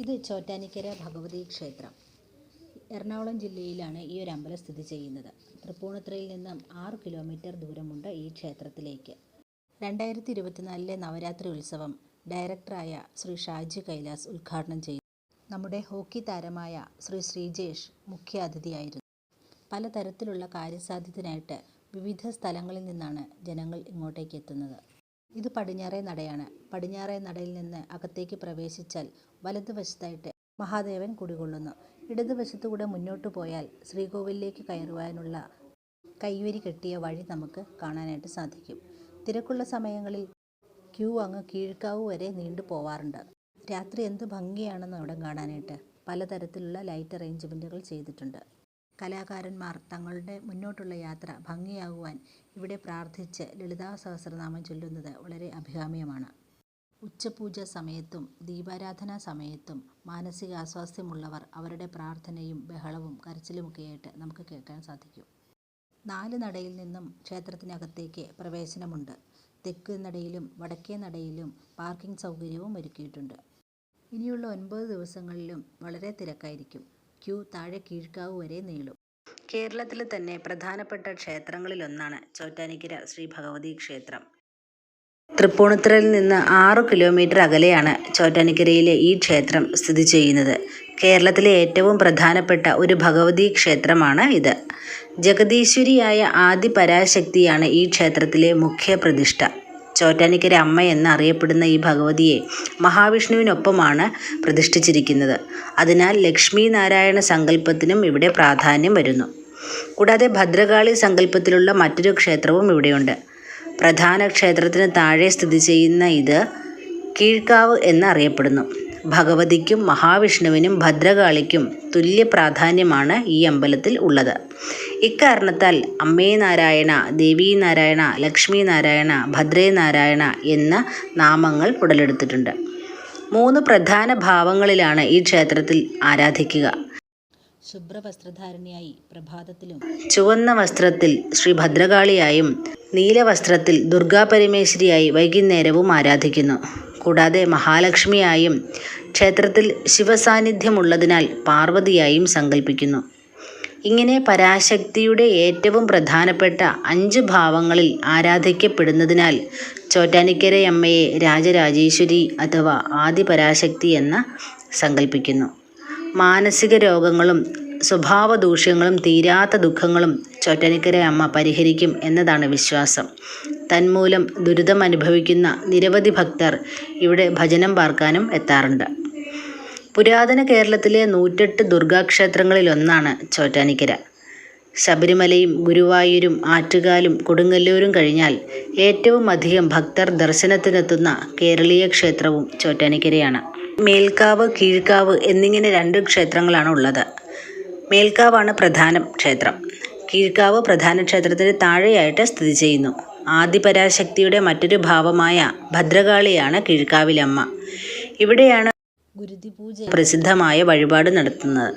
ഇത് ചോറ്റാനിക്കര ഭഗവതി ക്ഷേത്രം. എറണാകുളം ജില്ലയിലാണ് ഈ ഒരു അമ്പലം സ്ഥിതി ചെയ്യുന്നത്. തൃപ്പൂണിത്തുറയിൽ നിന്നും ആറ് കിലോമീറ്റർ ദൂരമുണ്ട് ഈ ക്ഷേത്രത്തിലേക്ക്. രണ്ടായിരത്തി ഇരുപത്തിനാലിലെ നവരാത്രി ഉത്സവം ഡയറക്ടറായ ശ്രീ ഷാജി കൈലാസ് ഉദ്ഘാടനം ചെയ്തു. നമ്മുടെ ഹോക്കി താരമായ ശ്രീ ശ്രീജേഷ് മുഖ്യ അതിഥിയായിരുന്നു പലതരത്തിലുള്ള കാര്യസാധ്യത്തിനായിട്ട് വിവിധ സ്ഥലങ്ങളിൽ നിന്നാണ് ജനങ്ങൾ ഇങ്ങോട്ടേക്ക് എത്തുന്നത്. ഇത് പടിഞ്ഞാറേ നടയാണ്. പടിഞ്ഞാറേ നടയിൽ നിന്ന് അകത്തേക്ക് പ്രവേശിച്ചാൽ വലതുവശത്തായിട്ട് മഹാദേവൻ കുടികൊള്ളുന്നു. ഇടതുവശത്തുകൂടെ മുന്നോട്ട് പോയാൽ ശ്രീകോവിലിലേക്ക് കയറുവാനുള്ള കൈവരി കെട്ടിയ വഴി നമുക്ക് കാണാനായിട്ട് സാധിക്കും. തിരക്കുള്ള സമയങ്ങളിൽ ക്യൂ അങ്ങ് കീഴ്ക്കാവ് വരെ നീണ്ടു പോവാറുണ്ട്. രാത്രി എന്ത് ഭംഗിയാണെന്ന് അവിടെ കാണാനായിട്ട് പലതരത്തിലുള്ള ലൈറ്റ് അറേഞ്ച്മെന്റുകൾ ചെയ്തിട്ടുണ്ട്. കലാകാരന്മാർ തങ്ങളുടെ മുന്നോട്ടുള്ള യാത്ര ഭംഗിയാകുവാൻ ഇവിടെ പ്രാർത്ഥിച്ച് ലളിതാ സഹസ്രനാമം ചൊല്ലുന്നത് വളരെ അഭികാമ്യമാണ്. ഉച്ചപൂജ സമയത്തും ദീപാരാധനാ സമയത്തും മാനസികാസ്വാസ്ഥ്യമുള്ളവർ അവരുടെ പ്രാർത്ഥനയും ബഹളവും കരച്ചിലുമൊക്കെയായിട്ട് നമുക്ക് കേൾക്കാൻ സാധിക്കും. നാല് നടയിൽ നിന്നും ക്ഷേത്രത്തിനകത്തേക്ക് പ്രവേശനമുണ്ട്. തെക്ക് നടയിലും വടക്കേ നടയിലും പാർക്കിംഗ് സൗകര്യവും ഒരുക്കിയിട്ടുണ്ട്. ഇനിയുള്ള ഒൻപത് ദിവസങ്ങളിലും വളരെ തിരക്കായിരിക്കും. ക്യൂ താഴെ കീഴ്ക്കാവ് വരെ നീളും. കേരളത്തിലെ തന്നെ പ്രധാനപ്പെട്ട ക്ഷേത്രങ്ങളിലൊന്നാണ് ചോറ്റാനിക്കര ശ്രീ ഭഗവതി ക്ഷേത്രം. തൃപ്പൂണിത്തുറയിൽ നിന്ന് ആറു കിലോമീറ്റർ അകലെയാണ് ചോറ്റാനിക്കരയിലെ ഈ ക്ഷേത്രം സ്ഥിതി ചെയ്യുന്നത്. കേരളത്തിലെ ഏറ്റവും പ്രധാനപ്പെട്ട ഒരു ഭഗവതി ക്ഷേത്രമാണ് ഇത്. ജഗദീശ്വരിയായ ആദി പരാശക്തിയാണ് ഈ ക്ഷേത്രത്തിലെ മുഖ്യ പ്രതിഷ്ഠ. ചോറ്റാനിക്കര അമ്മ എന്നറിയപ്പെടുന്ന ഈ ഭഗവതിയെ മഹാവിഷ്ണുവിനൊപ്പമാണ് പ്രതിഷ്ഠിച്ചിരിക്കുന്നത്. അതിനാൽ ലക്ഷ്മി നാരായണ സങ്കല്പത്തിനും ഇവിടെ പ്രാധാന്യം വരുന്നു. കൂടാതെ ഭദ്രകാളി സങ്കല്പത്തിലുള്ള മറ്റൊരു ക്ഷേത്രവും ഇവിടെയുണ്ട്. പ്രധാന ക്ഷേത്രത്തിന് താഴെ സ്ഥിതി ചെയ്യുന്ന ഇത് കീഴ്ക്കാവ് എന്നറിയപ്പെടുന്നു. ഭഗവതിക്കും മഹാവിഷ്ണുവിനും ഭദ്രകാളിക്കും തുല്യ പ്രാധാന്യമാണ് ഈ അമ്പലത്തിൽ ഉള്ളത്. ഇക്കാരണത്താൽ അമ്മേ നാരായണ ദേവീ നാരായണ ലക്ഷ്മി നാരായണ ഭദ്രേ നാരായണ എന്ന നാമങ്ങൾ ഉടലെടുത്തിട്ടുണ്ട്. മൂന്ന് പ്രധാന ഭാവങ്ങളിലാണ് ഈ ക്ഷേത്രത്തിൽ ആരാധിക്കുക. ശുഭ്രവസ്ത്രധാരണിയായി പ്രഭാതത്തിലും ചുവന്ന വസ്ത്രത്തിൽ ശ്രീ ഭദ്രകാളിയായും നീലവസ്ത്രത്തിൽ ദുർഗാപരമേശ്വരിയായി വൈകുന്നേരവും ആരാധിക്കുന്നു. കൂടാതെ മഹാലക്ഷ്മിയായും ക്ഷേത്രത്തിൽ ശിവസാന്നിധ്യമുള്ളതിനാൽ പാർവതിയായും സങ്കല്പിക്കുന്നു ഇങ്ങനെ പരാശക്തിയുടെ ഏറ്റവും പ്രധാനപ്പെട്ട അഞ്ച് ഭാവങ്ങളിൽ ആരാധിക്കപ്പെടുന്നതിനാൽ ചോറ്റാനിക്കരയമ്മയെ രാജരാജേശ്വരി അഥവാ ആദിപരാശക്തി എന്ന് സങ്കല്പിക്കുന്നു മാനസിക രോഗങ്ങളും സ്വഭാവ ദൂഷ്യങ്ങളും തീരാത്ത ദുഃഖങ്ങളും ചൊറ്റനിക്കര അമ്മ പരിഹരിക്കും എന്നതാണ് വിശ്വാസം. തന്മൂലം ദുരിതം അനുഭവിക്കുന്ന നിരവധി ഭക്തർ ഇവിടെ ഭജനം പാർക്കാനും എത്താറുണ്ട്. പുരാതന കേരളത്തിലെ നൂറ്റെട്ട് ദുർഗാക്ഷേത്രങ്ങളിലൊന്നാണ് ചോറ്റാനിക്കര. ശബരിമലയും ഗുരുവായൂരും ആറ്റുകാലും കൊടുങ്ങല്ലൂരും കഴിഞ്ഞാൽ ഏറ്റവും അധികം ഭക്തർ ദർശനത്തിനെത്തുന്ന കേരളീയ ക്ഷേത്രവും ചോറ്റാനിക്കരയാണ്. മേൽക്കാവ് കീഴ്ക്കാവ് എന്നിങ്ങനെ രണ്ട് ക്ഷേത്രങ്ങളാണ് ഉള്ളത്. മേൽക്കാവാണ് പ്രധാന ക്ഷേത്രം. കീഴ്ക്കാവ് പ്രധാന ക്ഷേത്രത്തിന് താഴെയായിട്ട് സ്ഥിതി ചെയ്യുന്നു. ആദിപരാശക്തിയുടെ മറ്റൊരു ഭാവമായ ഭദ്രകാളിയാണ് കീഴ്ക്കാവിലമ്മ. ഇവിടെയാണ് പ്രസിദ്ധമായ വഴിപാട് നടത്തുന്നത്.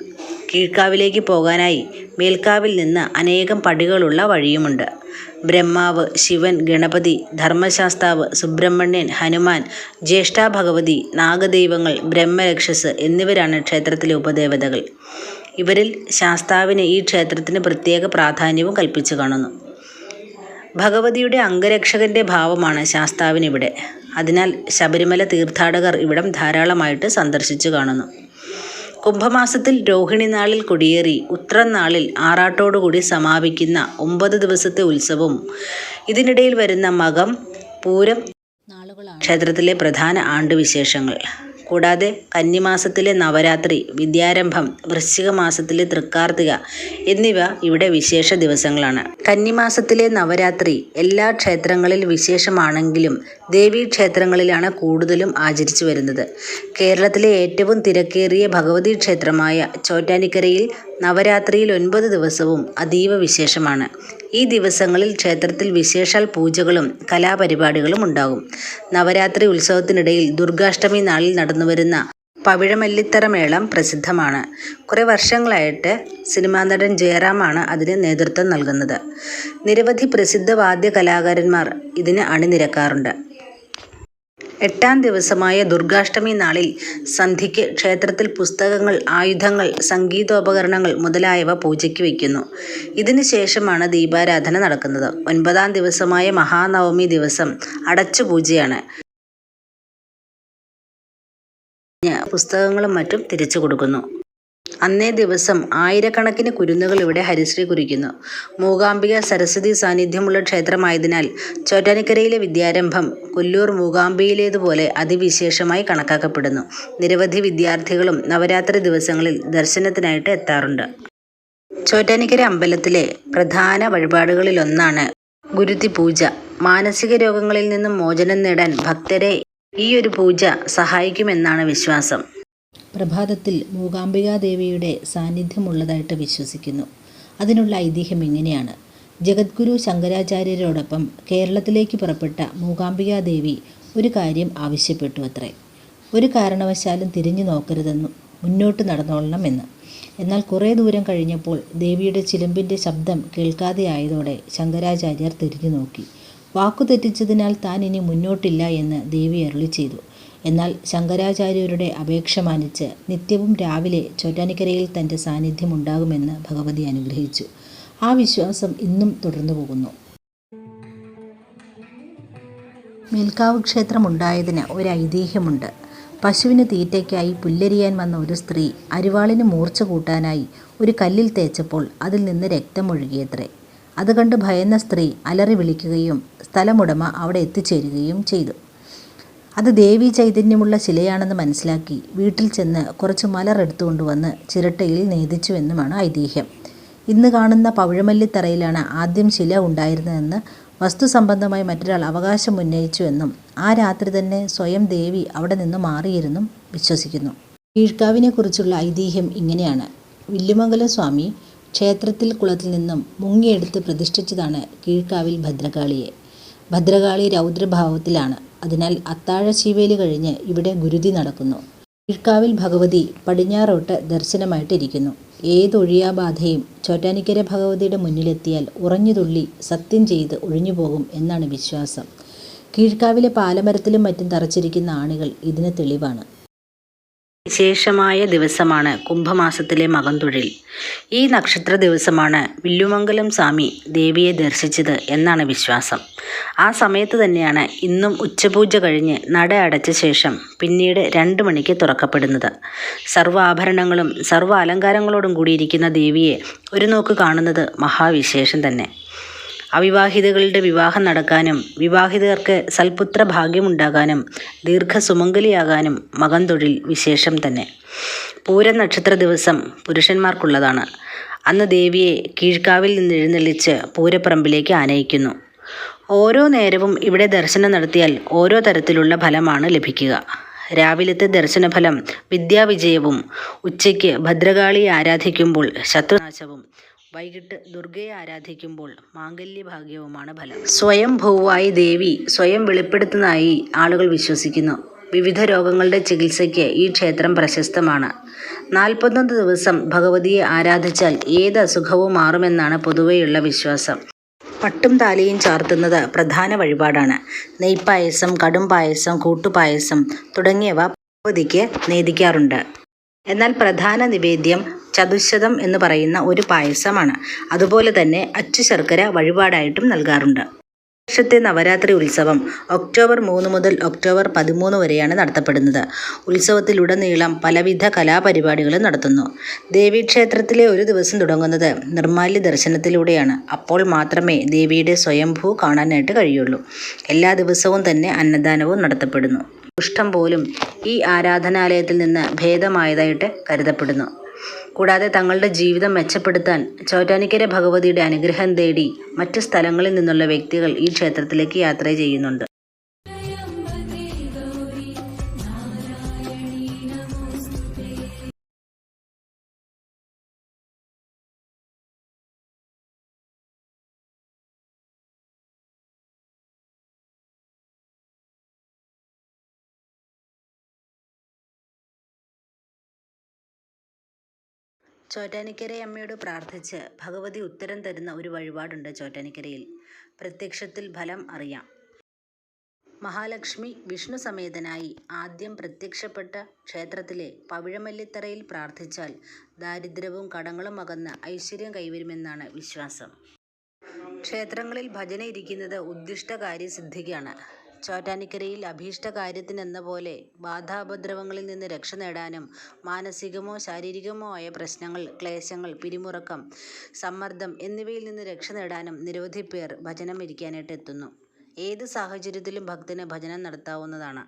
കീഴ്ക്കാവിലേക്ക് പോകാനായി മേൽക്കാവിൽ നിന്ന് അനേകം പടികളുള്ള വഴിയുമുണ്ട്. ബ്രഹ്മാവ് ശിവൻ ഗണപതി ധർമ്മശാസ്താവ് സുബ്രഹ്മണ്യൻ ഹനുമാൻ ജ്യേഷ്ഠ ഭഗവതി നാഗദൈവങ്ങൾ ബ്രഹ്മരക്ഷസ് എന്നിവരാണ് ക്ഷേത്രത്തിലെ ഉപദേവതകൾ. ഇവരിൽ ശാസ്താവിന് ഈ ക്ഷേത്രത്തിന് പ്രത്യേക പ്രാധാന്യവും കൽപ്പിച്ചു കാണുന്നു. ഭഗവതിയുടെ അംഗരക്ഷകന്റെ ഭാവമാണ് ശാസ്താവിനിവിടെ. അതിനാൽ ശബരിമല തീർത്ഥാടകർ ഇവിടം ധാരാളമായിട്ട് സന്ദർശിച്ചു കാണുന്നു. കുംഭമാസത്തിൽ രോഹിണി നാളിൽ കൊടിയേറി ഉത്രം നാളിൽ ആറാട്ടോടുകൂടി സമാപിക്കുന്ന ഒമ്പത് ദിവസത്തെ ഉത്സവം. ഇതിനിടയിൽ വരുന്ന മകം പൂരം നാളുകളാണ്. ക്ഷേത്രത്തിലെ പ്രധാന ആണ്ടുവിശേഷങ്ങൾ കൂടാതെ കന്നിമാസത്തിലെ നവരാത്രി വിദ്യാരംഭം വൃശ്ചിക മാസത്തിലെ തൃക്കാർത്തിക എന്നിവ ഇവിടെ വിശേഷ ദിവസങ്ങളാണ്. കന്നിമാസത്തിലെ നവരാത്രി എല്ലാ ക്ഷേത്രങ്ങളിൽ വിശേഷമാണെങ്കിലും ദേവീ ക്ഷേത്രങ്ങളിലാണ് കൂടുതലും ആചരിച്ചു വരുന്നത്. കേരളത്തിലെ ഏറ്റവും തിരക്കേറിയ ഭഗവതി ക്ഷേത്രമായ ചോറ്റാനിക്കരയിൽ നവരാത്രിയിൽ ഒൻപത് ദിവസവും അതീവ വിശേഷമാണ്. ഈ ദിവസങ്ങളിൽ ക്ഷേത്രത്തിൽ വിശേഷാൽ പൂജകളും കലാപരിപാടികളും ഉണ്ടാകും. നവരാത്രി ഉത്സവത്തിനിടയിൽ ദുർഗാഷ്ടമി നാളിൽ നടന്നുവരുന്ന പവിഴമല്ലിത്തറ മേളം പ്രസിദ്ധമാണ്. കുറേ വർഷങ്ങളായിട്ട് സിനിമാ നടൻ ജയറാമാണ് അതിന് നേതൃത്വം നൽകുന്നത്. നിരവധി പ്രസിദ്ധ വാദ്യ കലാകാരന്മാർ ഇതിന് അണിനിരക്കാറുണ്ട്. എട്ടാം ദിവസമായ ദുർഗാഷ്ടമി നാളിൽ സന്ധ്യയ്ക്ക് ക്ഷേത്രത്തിൽ പുസ്തകങ്ങൾ, ആയുധങ്ങൾ, സംഗീതോപകരണങ്ങൾ മുതലായവ പൂജയ്ക്ക് വയ്ക്കുന്നു. ഇതിനു ശേഷമാണ് ദീപാരാധന നടക്കുന്നത്. ഒൻപതാം ദിവസമായ മഹാനവമി ദിവസം അടച്ചു പൂജയാണ് പുസ്തകങ്ങളും മറ്റും തിരിച്ചുകൊടുക്കുന്നു. അന്നേ ദിവസം ആയിരക്കണക്കിന് കുരുന്നുകൾ ഇവിടെ ഹരിശ്രീ കുറിക്കുന്നു. മൂകാംബിക സരസ്വതി സാന്നിധ്യമുള്ള ക്ഷേത്രമായതിനാൽ ചോറ്റാനിക്കരയിലെ വിദ്യാരംഭം കൊല്ലൂർ മൂകാംബിയിലേതുപോലെ അതിവിശേഷമായി കണക്കാക്കപ്പെടുന്നു. നിരവധി വിദ്യാർത്ഥികളും നവരാത്രി ദിവസങ്ങളിൽ ദർശനത്തിനായിട്ട് എത്താറുണ്ട്. ചോറ്റാനിക്കര അമ്പലത്തിലെ പ്രധാന വഴിപാടുകളിലൊന്നാണ് ഗുരുതി പൂജ മാനസിക രോഗങ്ങളിൽ നിന്നും മോചനം നേടാൻ ഭക്തരെ ഈ ഒരു പൂജ സഹായിക്കുമെന്നാണ് വിശ്വാസം. പ്രഭാതത്തിൽ മൂകാംബികാദേവിയുടെ സാന്നിധ്യമുള്ളതായിട്ട് വിശ്വസിക്കുന്നു. അതിനുള്ള ഐതിഹ്യം ഇങ്ങനെയാണ്. ജഗദ്ഗുരു ശങ്കരാചാര്യരോടൊപ്പം കേരളത്തിലേക്ക് പുറപ്പെട്ട മൂകാംബികാദേവി ഒരു കാര്യം ആവശ്യപ്പെട്ടു അത്രേ ഒരു കാരണവശാലും തിരിഞ്ഞു നോക്കരുതെന്നും മുന്നോട്ട് നടന്നോളണം എന്ന്. എന്നാൽ കുറേ ദൂരം കഴിഞ്ഞപ്പോൾ ദേവിയുടെ ചിലമ്പിന്റെ ശബ്ദം കേൾക്കാതെയായതോടെ ശങ്കരാചാര്യർ തിരിഞ്ഞു നോക്കി വാക്കു തെറ്റിച്ചതിനാൽ താൻ ഇനി മുന്നോട്ടില്ല എന്ന് ദേവി അരുളിച്ചെയ്തു. എന്നാൽ ശങ്കരാചാര്യരുടെ അപേക്ഷ മാനിച്ച് നിത്യവും രാവിലെ ചോറ്റാനിക്കരയിൽ തന്റെ സാന്നിധ്യമുണ്ടാകുമെന്ന് ഭഗവതി അനുഗ്രഹിച്ചു. ആ വിശ്വാസം ഇന്നും തുടർന്നു പോകുന്നു മേൽക്കാവ് ക്ഷേത്രമുണ്ടായതിന് ഒരൈതിഹ്യമുണ്ട്. പശുവിന് തീറ്റയ്ക്കായി പുല്ലരിയാൻ വന്ന ഒരു സ്ത്രീ അരിവാളിന് മൂർച്ച കൂട്ടാനായി ഒരു കല്ലിൽ തേച്ചപ്പോൾ അതിൽ നിന്ന് രക്തമൊഴുകിയത്രേ അതുകണ്ട് അത് കണ്ട് ഭയന്ന സ്ത്രീ അലറി വിളിക്കുകയും സ്ഥലമുടമ അവിടെ എത്തിച്ചേരുകയും ചെയ്തു. അത് ദേവീചൈതന്യമുള്ള ശിലയാണെന്ന് മനസ്സിലാക്കി വീട്ടിൽ ചെന്ന് കുറച്ച് മലർ എടുത്തുകൊണ്ടുവന്ന് ചിരട്ടയിൽ നേദിച്ചുവെന്നുമാണ് ഐതിഹ്യം. ഇന്ന് കാണുന്ന പവിഴമല്ലിത്തറയിലാണ് ആദ്യം ശില ഉണ്ടായിരുന്നതെന്ന് വസ്തുസംബന്ധമായി മറ്റൊരാൾ അവകാശം ഉന്നയിച്ചുവെന്നും ആ രാത്രി തന്നെ സ്വയം ദേവി അവിടെ നിന്ന് മാറിയിരുന്നും വിശ്വസിക്കുന്നു. കീഴ്ക്കാവിനെക്കുറിച്ചുള്ള ഐതിഹ്യം ഇങ്ങനെയാണ്. വില്ലുമംഗലം സ്വാമി ക്ഷേത്രത്തിൽ കുളത്തിൽ നിന്നും മുങ്ങിയെടുത്ത് പ്രതിഷ്ഠിച്ചതാണ് കീഴ്ക്കാവിൽ ഭദ്രകാളിയെ. ഭദ്രകാളി രൗദ്രഭാവത്തിലാണ്. അതിനാൽ അത്താഴ അത്താഴശീവേലി കഴിഞ്ഞ് ഇവിടെ ഗുരുതി നടക്കുന്നു. കീഴ്ക്കാവിൽ ഭഗവതി പടിഞ്ഞാറോട്ട് ദർശനമായിട്ടിരിക്കുന്നു ഏതൊഴിയാബാധയും ചോറ്റാനിക്കര ഭഗവതിയുടെ മുന്നിലെത്തിയാൽ ഉറഞ്ഞുതുള്ളി സത്യം ചെയ്ത് ഒഴിഞ്ഞുപോകും എന്നാണ് വിശ്വാസം. കീഴ്ക്കാവിലെ പാലമരത്തിലും മറ്റും തറച്ചിരിക്കുന്ന ആണികൾ ഇതിന് തെളിവാണ്. വിശേഷമായ ദിവസമാണ് കുംഭമാസത്തിലെ മകംതൊഴിൽ. ഈ നക്ഷത്ര ദിവസമാണ് വില്ലുമംഗലം സ്വാമി ദേവിയെ ദർശിച്ചത് എന്നാണ് വിശ്വാസം. ആ സമയത്ത് തന്നെയാണ് ഇന്നും ഉച്ചപൂജ കഴിഞ്ഞ് നട അടച്ച ശേഷം പിന്നീട് രണ്ട് മണിക്ക് തുറക്കപ്പെടുന്നത്. സർവാഭരണങ്ങളും സർവ അലങ്കാരങ്ങളോടും കൂടിയിരിക്കുന്ന ദേവിയെ ഒരു നോക്ക് കാണുന്നത് മഹാവിശേഷം തന്നെ. അവിവാഹിതകളുടെ വിവാഹം നടക്കാനും വിവാഹിതർക്ക് സൽപുത്ര ഭാഗ്യമുണ്ടാകാനും ദീർഘസുമംഗലിയാകാനും മകംതൊഴിൽ വിശേഷം തന്നെ. പൂര നക്ഷത്ര ദിവസം പുരുഷന്മാർക്കുള്ളതാണ്. അന്ന് ദേവിയെ കീഴ്ക്കാവിൽ നിന്ന് എഴുന്നള്ളിച്ച് പൂരപ്പറമ്പിലേക്ക് ആനയിക്കുന്നു. ഓരോ നേരവും ഇവിടെ ദർശനം നടത്തിയാൽ ഓരോ തരത്തിലുള്ള ഫലമാണ് ലഭിക്കുക. രാവിലത്തെ ദർശനഫലം വിദ്യാവിജയവും ഉച്ചയ്ക്ക് ഭദ്രകാളിയെ ആരാധിക്കുമ്പോൾ ശത്രുനാശവും വൈകിട്ട് ദുർഗയെ ആരാധിക്കുമ്പോൾ മാംഗല്യഭാഗ്യവുമാണ് ഫലം. സ്വയംഭൂവായി ദേവി സ്വയം വെളിപ്പെടുത്തുന്നതായി ആളുകൾ വിശ്വസിക്കുന്നു. വിവിധ രോഗങ്ങളുടെ ചികിത്സയ്ക്ക് ഈ ക്ഷേത്രം പ്രശസ്തമാണ്. നാൽപ്പത്തൊന്ന് ദിവസം ഭഗവതിയെ ആരാധിച്ചാൽ ഏത് അസുഖവും മാറുമെന്നാണ് പൊതുവെയുള്ള വിശ്വാസം. പട്ടും താലിയും ചാർത്തുന്നത് പ്രധാന വഴിപാടാണ്. നെയ്പ്പായസം, കടുംപായസം, കൂട്ടുപായസം തുടങ്ങിയവ ഭഗവതിക്ക് നേദിക്കാറുണ്ട്. എന്നാൽ പ്രധാന നിവേദ്യം ചതുശ്ശതം എന്ന് പറയുന്ന ഒരു പായസമാണ്. അതുപോലെ തന്നെ അച്ചു ശർക്കര വഴിപാടായിട്ടും നൽകാറുണ്ട്. വർഷത്തെ നവരാത്രി ഉത്സവം ഒക്ടോബർ മൂന്ന് മുതൽ ഒക്ടോബർ പതിമൂന്ന് വരെയാണ് നടത്തപ്പെടുന്നത്. ഉത്സവത്തിലുടനീളം പലവിധ കലാപരിപാടികളും നടത്തുന്നു. ദേവീക്ഷേത്രത്തിലെ ഒരു ദിവസം തുടങ്ങുന്നത് നിർമാല്യ ദർശനത്തിലൂടെയാണ്. അപ്പോൾ മാത്രമേ ദേവിയുടെ സ്വയംഭൂ കാണാനായിട്ട് കഴിയുള്ളൂ. എല്ലാ ദിവസവും തന്നെ അന്നദാനവും നടത്തപ്പെടുന്നു. കുഷ്ഠം പോലും ഈ ആരാധനാലയത്തിൽ നിന്ന് ഭേദമായതായിട്ട് കരുതപ്പെടുന്നു. കൂടാതെ തങ്ങളുടെ ജീവിതം മെച്ചപ്പെടുത്താൻ ചോറ്റാനിക്കര ഭഗവതിയുടെ അനുഗ്രഹം തേടി മറ്റ് സ്ഥലങ്ങളിൽ നിന്നുള്ള വ്യക്തികൾ ഈ ക്ഷേത്രത്തിലേക്ക് യാത്ര ചെയ്യുന്നുണ്ട്. ചോറ്റാനിക്കരയമ്മയോട് പ്രാർത്ഥിച്ച് ഭഗവതി ഉത്തരം തരുന്ന ഒരു വഴിപാടുണ്ട് ചോറ്റാനിക്കരയിൽ. പ്രത്യക്ഷത്തിൽ ഫലം അറിയാം. മഹാലക്ഷ്മി വിഷ്ണു സമേതനായി ആദ്യം പ്രത്യക്ഷപ്പെട്ട ക്ഷേത്രത്തിലെ പവിഴമല്ലിത്തറയിൽ പ്രാർത്ഥിച്ചാൽ ദാരിദ്ര്യവും കടങ്ങളും അകന്ന് ഐശ്വര്യം കൈവരുമെന്നാണ് വിശ്വാസം. ക്ഷേത്രങ്ങളിൽ ഭജന ഇരിക്കുന്നത് ഉദ്ദിഷ്ടകാര്യസിദ്ധിക്കാണ്. ചോറ്റാനിക്കരയിൽ പോലെ ബാധാപദ്രവങ്ങളിൽ നിന്ന് രക്ഷ നേടാനും മാനസികമോ ശാരീരികമോ ആയ പ്രശ്നങ്ങൾ, ക്ലേശങ്ങൾ, പിരിമുറുക്കം, സമ്മർദ്ദം എന്നിവയിൽ നിന്ന് രക്ഷ നേടാനും നിരവധി പേർ ഭജനം ഇരിക്കാനായിട്ട് എത്തുന്നു. ഏത് സാഹചര്യത്തിലും ഭക്തന് ഭജനം നടത്താവുന്നതാണ്.